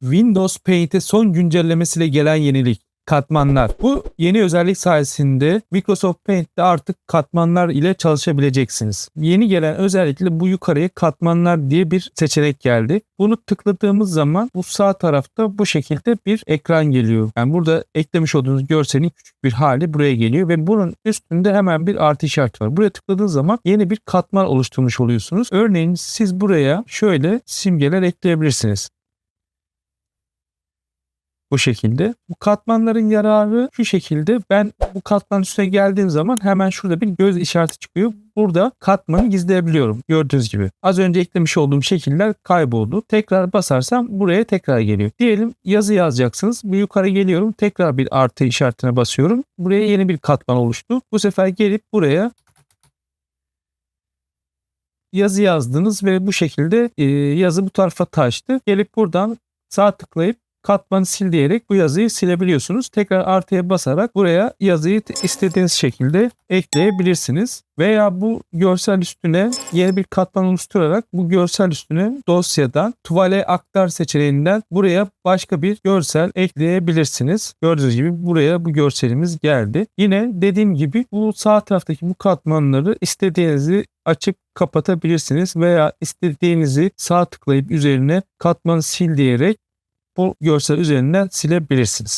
Windows Paint'e son güncellemesiyle gelen yenilik katmanlar. Bu yeni özellik sayesinde Microsoft Paint'te artık katmanlar ile çalışabileceksiniz. Yeni gelen özellikle bu yukarıya katmanlar diye bir seçenek geldi. Bunu tıkladığımız zaman bu sağ tarafta bu şekilde bir ekran geliyor. Yani burada eklemiş olduğunuz görselin küçük bir hali buraya geliyor ve bunun üstünde hemen bir artı işareti var. Buraya tıkladığınız zaman yeni bir katman oluşturmuş oluyorsunuz. Örneğin siz buraya şöyle simgeler ekleyebilirsiniz bu şekilde. Bu katmanların yararı şu şekilde. Ben bu katman üstüne geldiğim zaman hemen şurada bir göz işareti çıkıyor. Burada katmanı gizleyebiliyorum. Gördüğünüz gibi. Az önce eklemiş olduğum şekiller kayboldu. Tekrar basarsam buraya tekrar geliyor. Diyelim yazı yazacaksınız. Bir yukarı geliyorum. Tekrar bir artı işaretine basıyorum. Buraya yeni bir katman oluştu. Bu sefer gelip buraya yazı yazdınız ve bu şekilde yazı bu tarafa taştı. Gelip buradan sağ tıklayıp katmanı sil diyerek bu yazıyı silebiliyorsunuz. Tekrar artıya basarak buraya yazıyı istediğiniz şekilde ekleyebilirsiniz. Veya bu görsel üstüne yeni bir katman oluşturarak bu görsel üstüne dosyadan tuvale aktar seçeneğinden buraya başka bir görsel ekleyebilirsiniz. Gördüğünüz gibi buraya bu görselimiz geldi. Yine dediğim gibi bu sağ taraftaki bu katmanları istediğinizi açıp kapatabilirsiniz veya istediğinizi sağ tıklayıp üzerine katmanı sil diyerek bu görsel üzerinden silebilirsiniz.